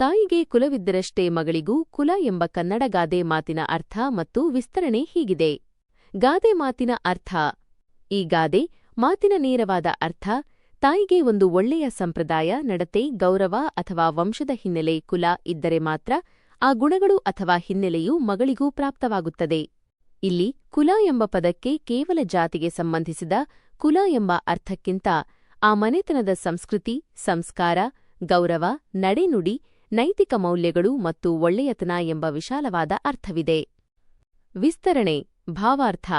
ತಾಯಿಗೆ ಕುಲವಿದ್ದರಷ್ಟೇ ಮಗಳಿಗೂ ಕುಲ ಎಂಬ ಕನ್ನಡ ಗಾದೆ ಮಾತಿನ ಅರ್ಥ ಮತ್ತು ವಿಸ್ತರಣೆ ಹೀಗಿದೆ. ಗಾದೆ ಮಾತಿನ ಅರ್ಥ. ಈ ಗಾದೆ ಮಾತಿನ ನೇರವಾದ ಅರ್ಥ, ತಾಯಿಗೆ ಒಂದು ಒಳ್ಳೆಯ ಸಂಪ್ರದಾಯ, ನಡತೆ, ಗೌರವ ಅಥವಾ ವಂಶದ ಹಿನ್ನೆಲೆ ಕುಲ ಇದ್ದರೆ ಮಾತ್ರ ಆ ಗುಣಗಳು ಅಥವಾ ಹಿನ್ನೆಲೆಯು ಮಗಳಿಗೂ ಪ್ರಾಪ್ತವಾಗುತ್ತದೆ. ಇಲ್ಲಿ ಕುಲ ಎಂಬ ಪದಕ್ಕೆ ಕೇವಲ ಜಾತಿಗೆ ಸಂಬಂಧಿಸಿದ ಕುಲ ಎಂಬ ಅರ್ಥಕ್ಕಿಂತ ಆ ಮನೆತನದ ಸಂಸ್ಕೃತಿ, ಸಂಸ್ಕಾರ, ಗೌರವ, ನಡೆನುಡಿ ನೈತಿಕ ಮೌಲ್ಯಗಳು ಮತ್ತು ಒಳ್ಳೆಯತನ ಎಂಬ ವಿಶಾಲವಾದ ಅರ್ಥವಿದೆ. ವಿಸ್ತರಣೆ, ಭಾವಾರ್ಥ.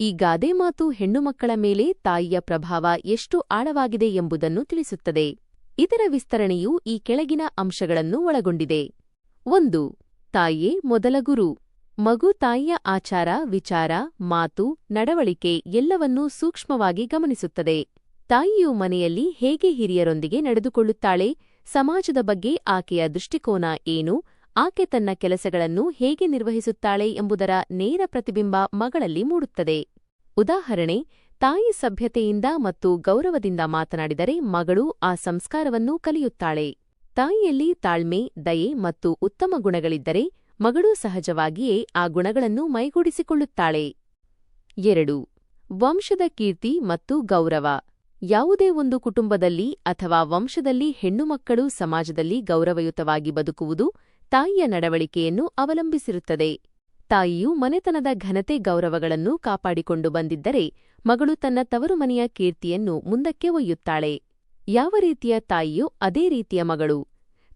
ಈ ಗಾದೆ ಮಾತು ಹೆಣ್ಣುಮಕ್ಕಳ ಮೇಲೆ ತಾಯಿಯ ಪ್ರಭಾವ ಎಷ್ಟು ಆಳವಾಗಿದೆ ಎಂಬುದನ್ನು ತಿಳಿಸುತ್ತದೆ. ಇದರ ವಿಸ್ತರಣೆಯು ಈ ಕೆಳಗಿನ ಅಂಶಗಳನ್ನು ಒಳಗೊಂಡಿದೆ. ಒಂದು ತಾಯಿಯೇ ಮೊದಲ ಗುರು. ಮಗು ತಾಯಿಯ ಆಚಾರ, ವಿಚಾರ, ಮಾತು, ನಡವಳಿಕೆ ಎಲ್ಲವನ್ನೂ ಸೂಕ್ಷ್ಮವಾಗಿ ಗಮನಿಸುತ್ತದೆ. ತಾಯಿಯು ಮನೆಯಲ್ಲಿ ಹೇಗೆ ಹಿರಿಯರೊಂದಿಗೆ ನಡೆದುಕೊಳ್ಳುತ್ತಾಳೆ? ಸಮಾಜದ ಬಗ್ಗೆ ಆಕೆಯ ದೃಷ್ಟಿಕೋನ ಏನು, ಆಕೆ ತನ್ನ ಕೆಲಸಗಳನ್ನು ಹೇಗೆ ನಿರ್ವಹಿಸುತ್ತಾಳೆ ಎಂಬುದರ ನೇರ ಪ್ರತಿಬಿಂಬ ಮಗಳಲ್ಲಿ ಮೂಡುತ್ತದೆ. ಉದಾಹರಣೆ, ತಾಯಿ ಸಭ್ಯತೆಯಿಂದ ಮತ್ತು ಗೌರವದಿಂದ ಮಾತನಾಡಿದರೆ ಮಗಳು ಆ ಸಂಸ್ಕಾರವನ್ನು ಕಲಿಯುತ್ತಾಳೆ. ತಾಯಿಯಲ್ಲಿ ತಾಳ್ಮೆ, ದಯೆ ಮತ್ತು ಉತ್ತಮ ಗುಣಗಳಿದ್ದರೆ ಮಗಳು ಸಹಜವಾಗಿಯೇ ಆ ಗುಣಗಳನ್ನು ಮೈಗೂಡಿಸಿಕೊಳ್ಳುತ್ತಾಳೆ. ಎರಡು, ವಂಶದ ಕೀರ್ತಿ ಮತ್ತು ಗೌರವ. ಯಾವುದೇ ಒಂದು ಕುಟುಂಬದಲ್ಲಿ ಅಥವಾ ವಂಶದಲ್ಲಿ ಹೆಣ್ಣುಮಕ್ಕಳು ಸಮಾಜದಲ್ಲಿ ಗೌರವಯುತವಾಗಿ ಬದುಕುವುದು ತಾಯಿಯ ನಡವಳಿಕೆಯನ್ನು ಅವಲಂಬಿಸಿರುತ್ತದೆ. ತಾಯಿಯು ಮನೆತನದ ಘನತೆ ಗೌರವಗಳನ್ನು ಕಾಪಾಡಿಕೊಂಡು ಬಂದಿದ್ದರೆ ಮಗಳು ತನ್ನ ತವರುಮನೆಯ ಕೀರ್ತಿಯನ್ನು ಮುಂದಕ್ಕೆ ಒಯ್ಯುತ್ತಾಳೆ. ಯಾವ ರೀತಿಯ ತಾಯಿಯೋ ಅದೇ ರೀತಿಯ ಮಗಳು.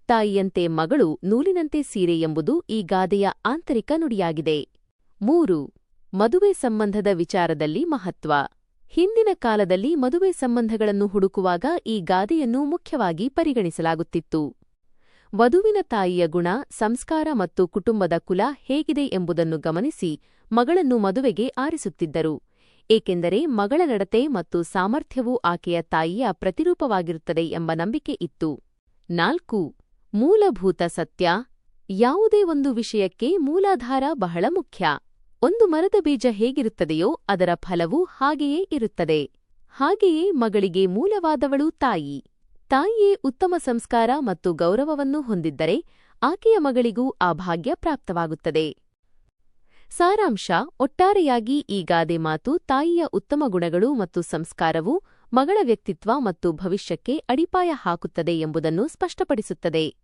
ತಾಯಿಯಂತೆ ಮಗಳು ನೂಲಿನಂತೆ ಸೀರೆ ಎಂಬುದು ಈ ಗಾದೆಯ ಆಂತರಿಕ ನುಡಿಯಾಗಿದೆ. ಮೂರು. ಮದುವೆ ಸಂಬಂಧದ ವಿಚಾರದಲ್ಲಿ ಮಹತ್ವ. ಹಿಂದಿನ ಕಾಲದಲ್ಲಿ ಮದುವೆ ಸಂಬಂಧಗಳನ್ನು ಹುಡುಕುವಾಗ ಈ ಗಾದೆಯನ್ನು ಮುಖ್ಯವಾಗಿ ಪರಿಗಣಿಸಲಾಗುತ್ತಿತ್ತು. ವಧುವಿನ ತಾಯಿಯ ಗುಣ, ಸಂಸ್ಕಾರ ಮತ್ತು ಕುಟುಂಬದ ಕುಲ ಹೇಗಿದೆ ಎಂಬುದನ್ನು ಗಮನಿಸಿ ಮಗಳನ್ನು ಮದುವೆಗೆ ಆರಿಸುತ್ತಿದ್ದರು. ಏಕೆಂದರೆ ಮಗಳ ನಡತೆ ಮತ್ತು ಸಾಮರ್ಥ್ಯವು ಆಕೆಯ ತಾಯಿಯ ಪ್ರತಿರೂಪವಾಗಿರುತ್ತದೆ ಎಂಬ ನಂಬಿಕೆ ಇತ್ತು. ನಾಲ್ಕು, ಮೂಲಭೂತ ಸತ್ಯ. ಯಾವುದೇ ಒಂದು ವಿಷಯಕ್ಕೆ ಮೂಲಾಧಾರ ಬಹಳ ಮುಖ್ಯ. ಒಂದು ಮರದ ಬೀಜ ಹೇಗಿರುತ್ತದೆಯೋ ಅದರ ಫಲವೂ ಹಾಗೆಯೇ ಇರುತ್ತದೆ. ಹಾಗೆಯೇ ಮಗಳಿಗೆ ಮೂಲವಾದವಳು ತಾಯಿ. ತಾಯಿಯೇ ಉತ್ತಮ ಸಂಸ್ಕಾರ ಮತ್ತು ಗೌರವವನ್ನು ಹೊಂದಿದ್ದರೆ ಆಕೆಯ ಮಗಳಿಗೂ ಆ ಭಾಗ್ಯ ಪ್ರಾಪ್ತವಾಗುತ್ತದೆ. ಸಾರಾಂಶ, ಒಟ್ಟಾರೆಯಾಗಿ ಈ ಗಾದೆ ಮಾತು ತಾಯಿಯ ಉತ್ತಮ ಗುಣಗಳು ಮತ್ತು ಸಂಸ್ಕಾರವು ಮಗಳ ವ್ಯಕ್ತಿತ್ವ ಮತ್ತು ಭವಿಷ್ಯಕ್ಕೆ ಅಡಿಪಾಯ ಹಾಕುತ್ತದೆ ಎಂಬುದನ್ನು ಸ್ಪಷ್ಟಪಡಿಸುತ್ತದೆ.